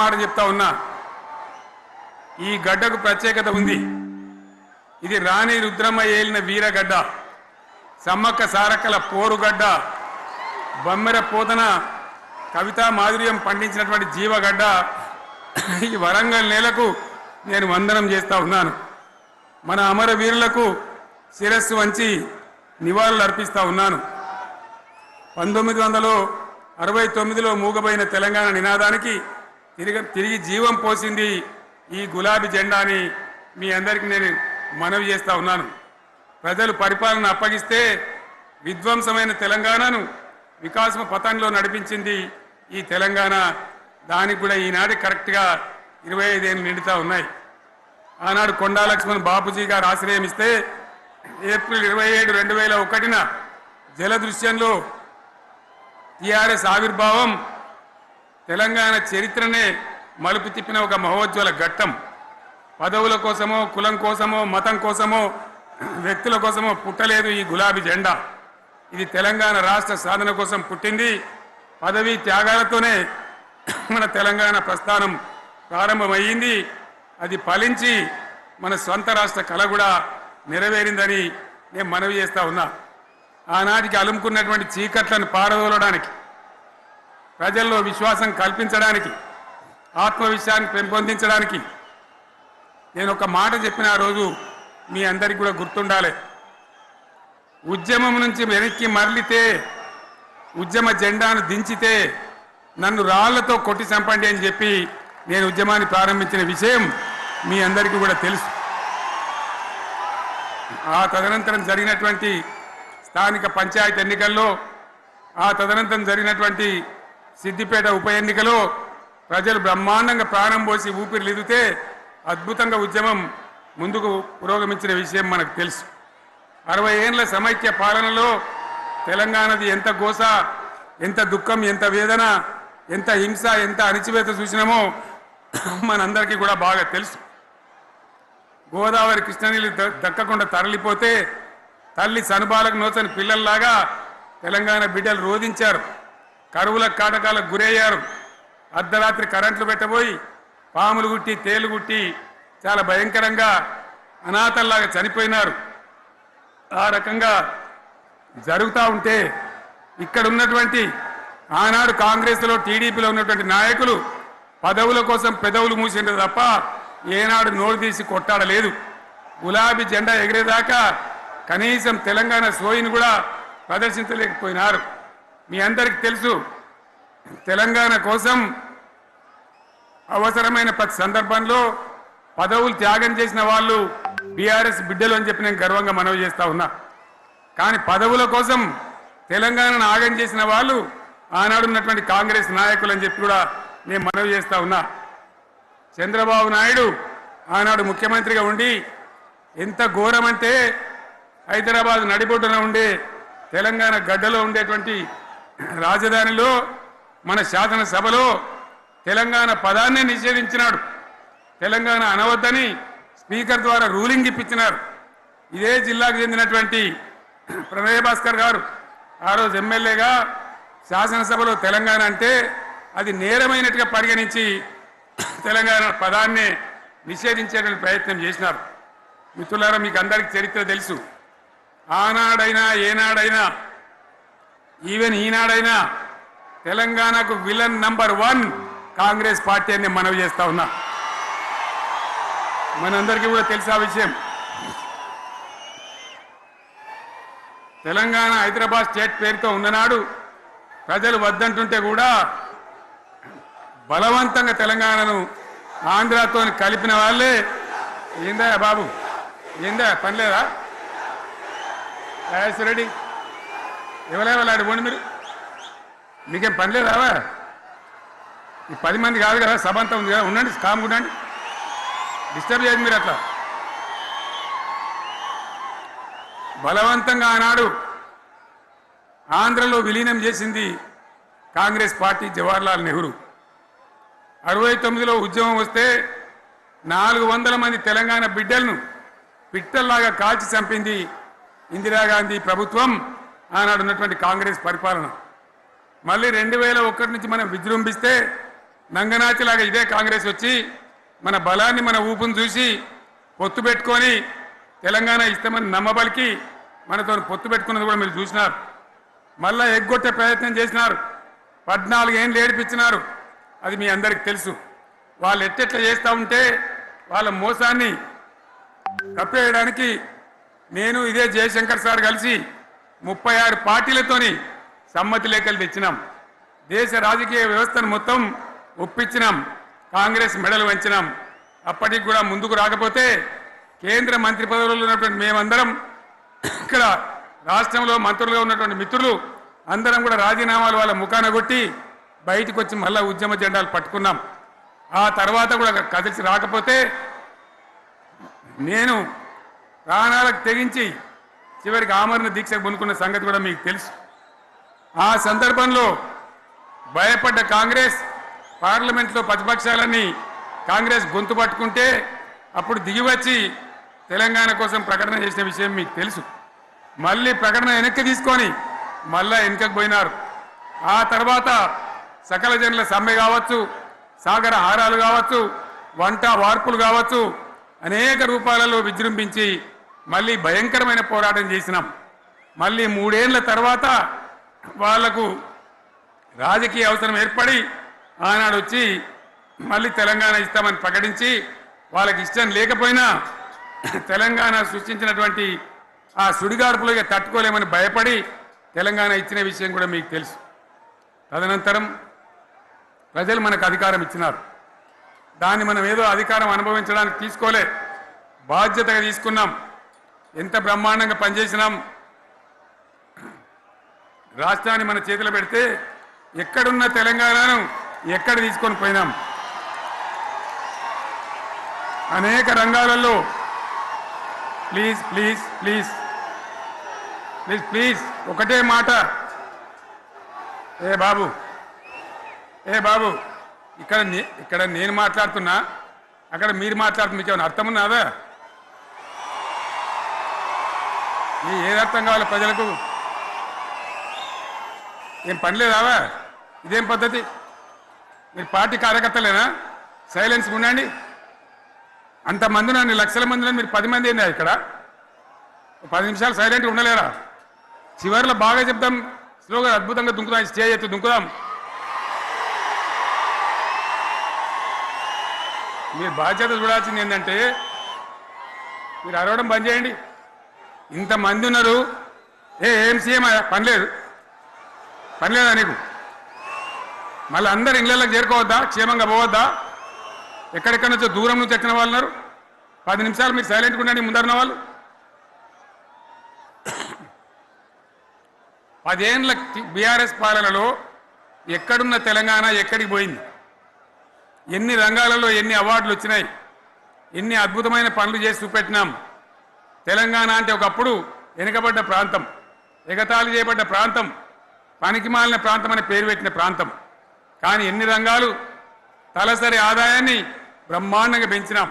మాట చెప్తా ఉన్నా. ఈ గడ్డకు ప్రత్యేకత ఉంది. ఇది రాణి రుద్రమ్మ ఏలిన వీరగడ్డ సమ్మక్క సారక్కల పోరుగడ్డ బొమ్మెర పోతన కవితా మాధుర్యం పండించినటువంటి జీవగడ్డ ఈ వరంగల్ నేలకు నేను వందనం చేస్తా ఉన్నాను. మన అమర వీరులకు శిరస్సు వంచి నివాళులు అర్పిస్తా ఉన్నాను. పంతొమ్మిది వందల అరవై తొమ్మిదిలో మూగబోయిన తెలంగాణ నినాదానికి తిరిగి తిరిగి జీవం పోసింది ఈ గులాబీ జెండాని మీ అందరికీ నేను మనవి చేస్తూ ఉన్నాను. ప్రజలు పరిపాలన అప్పగిస్తే విధ్వంసమైన తెలంగాణను వికాసం పథంలో నడిపించింది ఈ తెలంగాణ. దానికి కూడా ఈనాటి కరెక్ట్గా ఇరవై ఐదేళ్ళు నిండుతా ఉన్నాయి. ఆనాడు కొండా లక్ష్మణ్ బాపూజీ గారు ఆశ్రయం ఇస్తే ఏప్రిల్ ఇరవై ఏడు రెండు వేల ఒకటిన జలదృశ్యంలో టీఆర్ఎస్ ఆవిర్భావం తెలంగాణ చరిత్రనే మలుపు తిప్పిన ఒక మహోజ్వల ఘట్టం. పదవుల కోసమో కులం కోసమో మతం కోసమో వ్యక్తుల కోసమో పుట్టలేదు ఈ గులాబీ జెండా. ఇది తెలంగాణ రాష్ట్ర సాధన కోసం పుట్టింది. పదవి త్యాగాలతోనే మన తెలంగాణ ప్రస్థానం ప్రారంభమయ్యింది. అది ఫలించి మన సొంత రాష్ట్ర కళ కూడా నెరవేరిందని నేను మనవి చేస్తా ఉన్నా. ఆనాటికి అలుముకున్నటువంటి చీకట్లను పారదోలడానికి ప్రజల్లో విశ్వాసం కల్పించడానికి ఆత్మవిశ్వాసాన్ని పెంపొందించడానికి నేను ఒక మాట చెప్పిన ఆ రోజు మీ అందరికీ కూడా గుర్తుండాలి. ఉద్యమం నుంచి వెనక్కి మరలితే ఉద్యమ జెండాను దించితే నన్ను రాళ్ళతో కొట్టి చంపండి అని చెప్పి నేను ఉద్యమాన్ని ప్రారంభించిన విషయం మీ అందరికీ కూడా తెలుసు. ఆ తదనంతరం జరిగినటువంటి స్థానిక పంచాయతీ ఎన్నికల్లో ఆ తదనంతరం జరిగినటువంటి సిద్దిపేట ఉప ఎన్నికలో ప్రజలు బ్రహ్మాండంగా ప్రాణం పోసి ఊపిరి లిదితే అద్భుతంగా ఉద్యమం ముందుకు పురోగమించిన విషయం మనకు తెలుసు. అరవై ఏండ్ల సమైక్య పాలనలో తెలంగాణది ఎంత గోస ఎంత దుఃఖం ఎంత వేదన ఎంత హింస ఎంత అణిచివేత చూసినామో మనందరికీ కూడా బాగా తెలుసు. గోదావరి కృష్ణనీళ్ళు ద- దక్కకుండా తరలిపోతే తల్లి సనుబాలకు నోచని పిల్లల్లాగా తెలంగాణ బిడ్డలు రోధించారు. కరువుల కాటకాలకు గురయ్యారు. అర్ధరాత్రి కరెంట్లు పెట్టబోయి పాములు గుట్టి తేలు గుట్టి చాలా భయంకరంగా అనాథల్లాగా చనిపోయినారు. ఆ రకంగా జరుగుతూ ఉంటే ఇక్కడ ఉన్నటువంటి ఆనాడు కాంగ్రెస్లో టీడీపీలో ఉన్నటువంటి నాయకులు పదవుల కోసం పెదవులు మూసిండ్రు తప్ప ఏనాడు నోరు తీసి కొట్టాడలేదు. గులాబీ జెండా ఎగిరేదాకా కనీసం తెలంగాణ సోయిని కూడా ప్రదర్శించలేకపోయినారు. మీ అందరికీ తెలుసు తెలంగాణ కోసం అవసరమైన ప్రతి సందర్భంలో పదవులు త్యాగం చేసిన వాళ్ళు బీఆర్ఎస్ బిడ్డలు అని చెప్పి నేను గర్వంగా మనవి చేస్తా ఉన్నా. కానీ పదవుల కోసం తెలంగాణను ఆగం చేసిన వాళ్ళు ఆనాడు ఉన్నటువంటి కాంగ్రెస్ నాయకులు అని చెప్పి కూడా నేను మనవి చేస్తా ఉన్నా. చంద్రబాబు నాయుడు ఆనాడు ముఖ్యమంత్రిగా ఉండి ఎంత ఘోరమంటే హైదరాబాద్ నడిబొడ్డున ఉండే తెలంగాణ గడ్డలో ఉండేటువంటి రాజధానిలో మన శాసనసభలో తెలంగాణ పదాన్ని నిషేధించినాడు. తెలంగాణ అనవద్దని స్పీకర్ ద్వారా రూలింగ్ ఇప్పించినారు. ఇదే జిల్లాకు చెందినటువంటి ప్రణయ భాస్కర్ గారు. ఆ రోజు ఎమ్మెల్యేగా శాసనసభలో తెలంగాణ అంటే అది నేరమైనట్టుగా పరిగణించి తెలంగాణ పదాన్ని నిషేధించేటువంటి ప్రయత్నం చేసినారు. మిత్రులారా మీకు అందరికీ చరిత్ర తెలుసు. ఆనాడైనా ఏనాడైనా ఈవెన్ ఈనాడైనా తెలంగాణకు villain number one Congress party అని మనవి చేస్తా ఉన్నా. మనందరికీ కూడా తెలిసా విషయం? తెలంగాణ హైదరాబాద్ స్టేట్ పేరుతో ఉన్ననాడు ప్రజలు వద్దంటుంటే కూడా బలవంతంగా తెలంగాణను ఆంధ్రాతో కలిపిన వాళ్ళే ఏందా బాబు? ఏందా పని లేదా? రెడ్డి ఎవరెవరు పోండి మీరు? మీకేం పని లేదావా? ఈ పది మంది కాదు కదా సభ అంతా ఉంది కదా ఉండండి కామ్ ఉండండి. డిస్టర్బ్ చేయదు మీరు అట్లా. బలవంతంగా ఆనాడు ఆంధ్రలో విలీనం చేసింది కాంగ్రెస్ పార్టీ జవహర్లాల్ నెహ్రూ. అరవై తొమ్మిదిలో ఉద్యమం వస్తే నాలుగు వందల మంది తెలంగాణ బిడ్డలను పిట్టల్లాగా కాల్చి చంపింది ఇందిరాగాంధీ ప్రభుత్వం. ఆనాడు ఉన్నటువంటి కాంగ్రెస్ పరిపాలన. మళ్ళీ రెండు వేల ఒకటి నుంచి మనం విజృంభిస్తే నంగనాచిలాగా ఇదే కాంగ్రెస్ వచ్చి మన బలాన్ని మన ఊపును చూసి పొత్తు పెట్టుకొని తెలంగాణ ఇస్తామని నమ్మబలికి మనతో పొత్తు పెట్టుకున్నది కూడా మీరు చూసినారు. మళ్ళా ఎగ్గొట్టే ప్రయత్నం చేసినారు. పద్నాలుగు ఏళ్ళు ఏడిపించినారు. అది మీ అందరికి తెలుసు. వాళ్ళు ఎట్టెట్లా చేస్తూ ఉంటే వాళ్ళ మోసాన్ని కప్పేయడానికి నేను ఇదే జయశంకర్ సార్ కలిసి ముప్పై ఆరు పార్టీలతోని సమ్మతి లేఖలు తెచ్చినాం. దేశ రాజకీయ వ్యవస్థను మొత్తం ఒప్పించినాం. కాంగ్రెస్ మెడలు వంచినాం. అప్పటికి కూడా ముందుకు రాకపోతే కేంద్ర మంత్రి పదవుల్లో ఉన్నటువంటి మేమందరం ఇక్కడ రాష్ట్రంలో మంత్రులుగా ఉన్నటువంటి మిత్రులు అందరం కూడా రాజీనామాలు వాళ్ళ ముఖాన కొట్టి బయటకు వచ్చి మళ్ళా ఉద్యమ జెండాలు పట్టుకున్నాం. ఆ తర్వాత కూడా కదిలిసి రాకపోతే నేను ప్రాణాలకు తెగించి చివరికి ఆమరణ దీక్షకు పొందుకున్న సంగతి కూడా మీకు తెలుసు. ఆ సందర్భంలో భయపడ్డ కాంగ్రెస్ పార్లమెంట్లో ప్రతిపక్షాలన్నీ కాంగ్రెస్ గొంతు పట్టుకుంటే అప్పుడు దిగివచ్చి తెలంగాణ కోసం ప్రకటన చేసిన విషయం మీకు తెలుసు. మళ్ళీ ప్రకటన వెనక్కి తీసుకొని మళ్ళా వెనుకకు పోయినారు. ఆ తర్వాత సకల జనుల సమ్మె కావచ్చు సాగర హారాలు కావచ్చు వంట వార్పులు కావచ్చు అనేక రూపాలలో విజృంభించి మళ్ళీ భయంకరమైన పోరాటం చేసినాం. మళ్ళీ మూడేళ్ళ తర్వాత వాళ్ళకు రాజకీయ అవసరం ఏర్పడి ఆనాడు వచ్చి మళ్ళీ తెలంగాణ ఇస్తామని ప్రకటించి వాళ్ళకి ఇష్టం లేకపోయినా తెలంగాణ సృష్టించినటువంటి ఆ సుడిగాడుపులో ఇక తట్టుకోలేమని భయపడి తెలంగాణ ఇచ్చిన విషయం కూడా మీకు తెలుసు. తదనంతరం ప్రజలు మనకు అధికారం ఇచ్చినారు. దాన్ని మనం ఏదో అధికారం అనుభవించడానికి తీసుకోలే. బాధ్యతగా తీసుకున్నాం. ఎంత బ్రహ్మాండంగా పనిచేసినాం? రాష్ట్రాన్ని మన చేతిలో పెడితే ఎక్కడున్న తెలంగాణను ఎక్కడ తీసుకొని పోయినాం? అనేక రంగాలలో. Please please please. Please please. ఒకటే మాట. ఏ బాబు ఏ బాబు ఇక్కడ నే- ఇక్కడ నేను మాట్లాడుతున్నా అక్కడ మీరు మాట్లాడుతున్న మీకు ఏమైనా అర్థం ఉన్నాదా? ఈ ఏదర్థం కావాలి ప్రజలకు? ఏం పనిలేదావా ఇదేం పద్ధతి? మీరు పార్టీ కార్యకర్తలేనా? సైలెన్స్ ఉండండి. అంతమంది నన్ను లక్షల మంది మీరు పది మంది ఏందా ఇక్కడ. పది నిమిషాలు సైలెంట్గా ఉండలేరా? చివరిలో బాగా చెప్తాం స్లోగా అద్భుతంగా దుంకుదాం స్టే చేస్తూ దుంకుదాం. మీరు బాధ్యత చూడాల్సింది ఏంటంటే మీరు అరవడం బంద్ చేయండి. ఇంతమంది ఉన్నారు. ఏ ఏం సీఎం పనిలేదు పనిలేదా నీకు? మళ్ళీ అందరు ఇళ్ళకి చేరుకోవద్దా? క్షేమంగా పోవద్దా? ఎక్కడెక్కడి నుంచో దూరం నుంచి వచ్చిన వాళ్ళు ఉన్నారు. పది నిమిషాలు మీరు సైలెంట్గా ఉండండి ముందరిన వాళ్ళు. పదేండ్ల బీఆర్ఎస్ పాలనలో ఎక్కడున్న తెలంగాణ ఎక్కడికి పోయింది? ఎన్ని రంగాలలో ఎన్ని అవార్డులు వచ్చినాయి? ఎన్ని అద్భుతమైన పనులు చేసి చూపెట్టినాం? తెలంగాణ అంటే ఒకప్పుడు వెనుకబడ్డ ప్రాంతం ఎగతాళి చేయబడ్డ ప్రాంతం పనికిమాలిన ప్రాంతం అని పేరు పెట్టిన ప్రాంతం. కానీ ఎన్ని రంగాలు తలసరి ఆదాయాన్ని బ్రహ్మాండంగా పెంచినాం.